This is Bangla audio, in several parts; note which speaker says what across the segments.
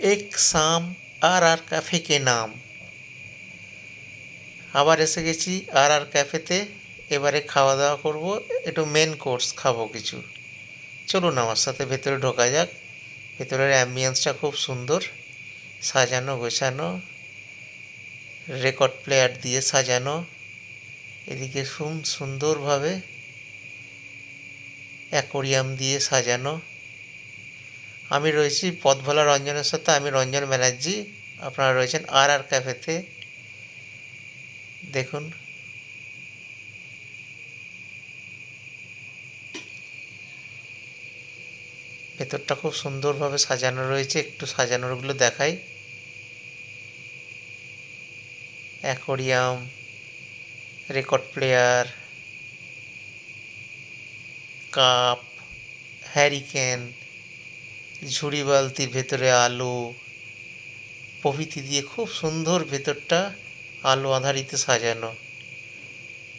Speaker 1: এক শাম আর আর ক্যাফে কে নাম আবার এসে গেছি আর আর ক্যাফেতে এবারে খাওয়া দাওয়া করব একটু মেন কোর্স খাব কিছু চলুন আমার সাথে ভেতরে ঢোকা যাক ভেতরের অ্যাম্বিয়েন্সটা খুব সুন্দর সাজানো গোছানো রেকর্ড প্লেয়ার দিয়ে সাজানো এদিকে সুন সুন্দরভাবে অ্যাকোরিয়াম দিয়ে সাজানো আমি রয়েছি পথভোলা রঞ্জনের সাথে, আমি রঞ্জন ব্যানার্জি। আপনারা রয়েছেন আর আর ক্যাফেতে। দেখুন। ভেতরটা খুব সুন্দরভাবে সাজানো রয়েছে, একটু সাজানোরগুলো দেখাই। Aquarium, record player, cup, hurricane ঝুড়ি বালতির ভেতরে আলো, প্রভৃতি দিয়ে খুব সুন্দর ভেতরটা আলো আধারিতে সাজানো।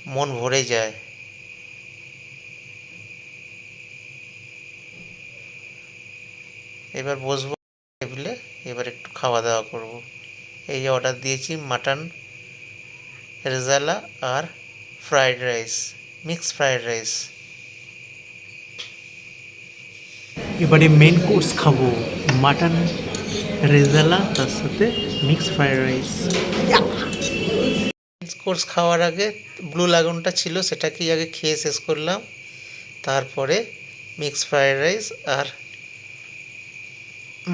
Speaker 1: মন ভরে যায়। এবার বসবো টেবিলে, এবার একটু খাওয়া দাওয়া করব। এই যে অর্ডার দিয়েছি, মাটন, রেজালা আর fried rice mix fried rice. এবারে মেন কোর্স খাব মাটন রেজালা, তার সাথে মিক্স ফ্রাইড রাইস কোর্স খাওয়ার আগে ব্লু লাগুনটা ছিল, সেটাকেই আগে খেয়ে শেষ করলাম। তারপরে মিক্স ফ্রাইড রাইস আর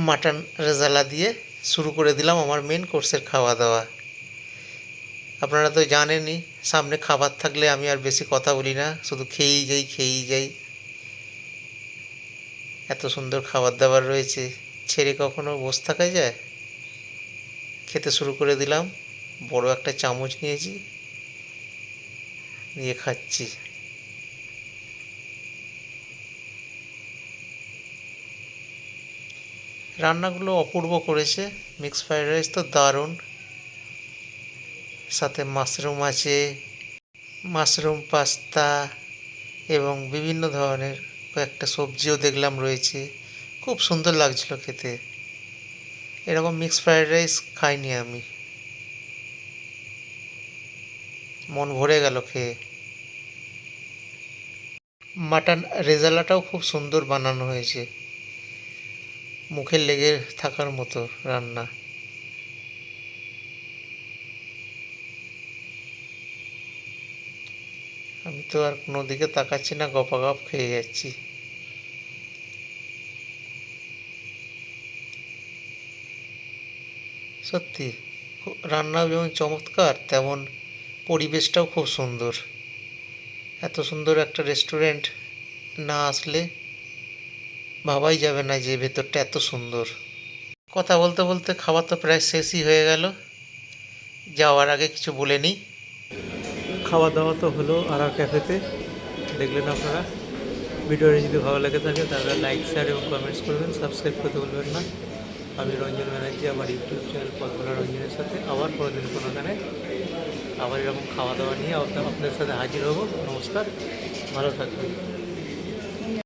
Speaker 1: মাটন রেজালা দিয়ে শুরু করে দিলাম আমার মেন কোর্সের খাওয়া দাওয়া আপনারা তো জানেনই, সামনে খাবার থাকলে আমি আর বেশি কথা বলি না, শুধু খেয়েই যাই খেয়েই যাই। এত সুন্দর খাবার দাবার রয়েছে, ছেড়ে কখনো বসে থাকা যায়? খেতে শুরু করে দিলাম, বড় একটা চামচ নিয়েছি, নিয়ে খাচ্ছি। রান্নাগুলো অপূর্ব করেছে মিক্স ফ্রাইড রাইস তো দারুণ। সাথে মাশরুম আছে, মাশরুম, পাস্তা এবং বিভিন্ন ধরনের কয়েকটা সবজিও দেখলাম রয়েছে। খুব সুন্দর লাগছিল খেতে। এরকম মিক্স ফ্রাইড রাইস খাইনি আমি। মন ভরে গেল খেয়ে। মাটন রেজালাটাও খুব সুন্দর বানানো হয়েছে। মুখে লেগে থাকার মতো রান্না। আমি তো আর কোনো দিকে তাকাচ্ছি না, গপাগপ খেয়ে যাচ্ছি। সত্যি রান্নাও যেমন চমৎকার, তেমন পরিবেশটাও খুব সুন্দর। এত সুন্দর একটা রেস্টুরেন্ট না আসলে ভাবাই যাবে না যে ভেতরটা এত সুন্দর। কথা বলতে বলতে খাবার তো প্রায় শেষই হয়ে গেল। যাওয়ার আগে কিছু বলে নিই। খাওয়া দাওয়া তো হলো আর আর ক্যাফেতে। দেখলেন আপনারা। ভিডিওটি যদি ভালো লাগে থাকে তাহলে লাইক শেয়ার এবং কমেন্টস করবেন। সাবস্ক্রাইব করতে বলবেন না। আমি রঞ্জন ব্যানার্জি, আমার ইউটিউব চ্যানেল পদ্মনা রঞ্জনের সাথে আবার কোনো কোনোদিন কোনোখানে আবার এরকম খাওয়া দাওয়া নিয়ে আপনাদের সাথে হাজির হব। নমস্কার। ভালো থাকবেন।